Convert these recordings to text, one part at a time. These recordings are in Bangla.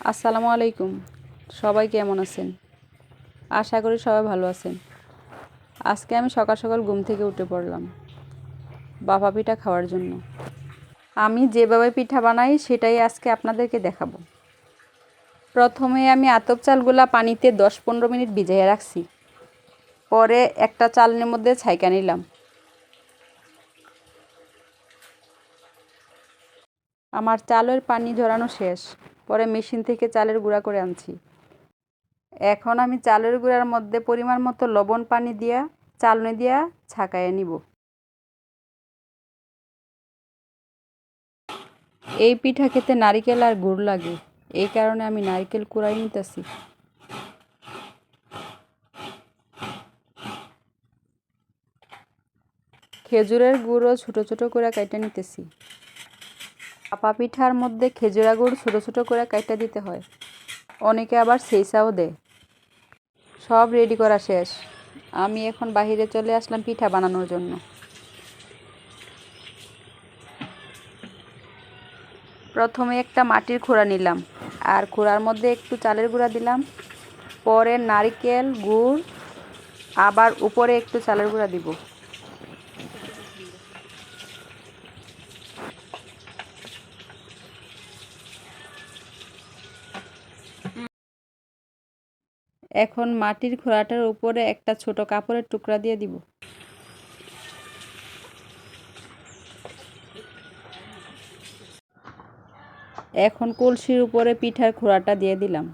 আসসালামু আলাইকুম। সবাই কেমন আছেন? আশা করি সবাই ভালো আছেন। আজকে আমি সকাল সকাল ঘুম থেকে উঠে পড়লাম বাবা পিঠা খাওয়ার জন্য। আমি যেভাবে পিঠা বানাই সেটাই আজকে আপনাদেরকে দেখাবো। প্রথমে আমি আতপ চালগুলা পানিতে দশ পনেরো মিনিট ভিজাইয়ে রাখছি। পরে একটা চালনির মধ্যে ছাইকা নিলাম। আমার চালের পানি ঝরানো শেষ। পরে মেশিন থেকে চালের গুঁড়া করে আনছি। এখন আমি চালের গুঁড়ার মধ্যে পরিমাণ মতো লবণ পানি দিয়া, চালনি দিয়া ছাকাইয়া নিব। এই পিঠা খেতে নারিকেল আর গুড় লাগে, এই কারণে আমি নারিকেল কুড়াই নিতেছি। খেজুরের গুঁড়ো ছোটো ছোটো করে কাইটা নিতেছি। আপা পিঠার মধ্যে খেজুরা গুড় ছোটো ছোটো করে কাইটা দিতে হয়। অনেকে আবার সেইসাও দেয়। সব রেডি করা শেষ। আমি এখন বাহিরে চলে আসলাম পিঠা বানানোর জন্য। প্রথমে একটা মাটির খোড়া নিলাম আর খোড়ার মধ্যে একটু চালের গুঁড়া দিলাম। পরে নারকেল, গুড়, আবার উপরে একটু চালের গুঁড়া দিব। এখন মাটির খোড়াটার উপরে একটা ছোট কাপড়ের টুকরা দিয়ে দিব। এখন কলসির উপরে পিঠার খোড়াটা দিয়ে দিলাম।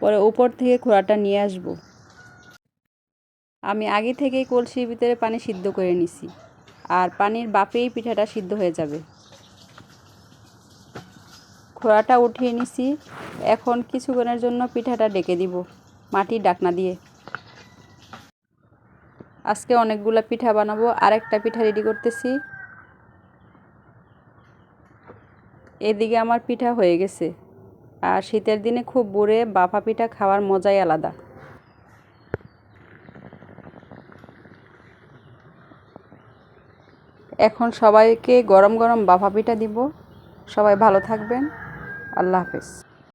পরে উপর থেকে খোড়াটা নিয়ে আসব। আমি আগে থেকেই কলসির ভিতরে পানি সিদ্ধ করে নিছি। আর পানির বাপেই পিঠাটা সিদ্ধ হয়ে যাবে। খোড়াটা উঠিয়ে নিছি। এখন কিছুক্ষণের জন্য পিঠাটা ডেকে দিব। মাটির ডাকনা দিয়ে। আজকে অনেকগুলো পিঠা বানাবো, আরেকটা পিঠা রেডি করতেছি। এদিকে আমার পিঠা হয়ে গেছে। আর শীতের দিনে খুব বুড়ে বাফা পিঠা খাওয়ার মজাই আলাদা। এখন সবাইকে গরম গরম বাফা পিঠা দিব। সবাই ভালো থাকবেন। আল্লাহ হাফেজ।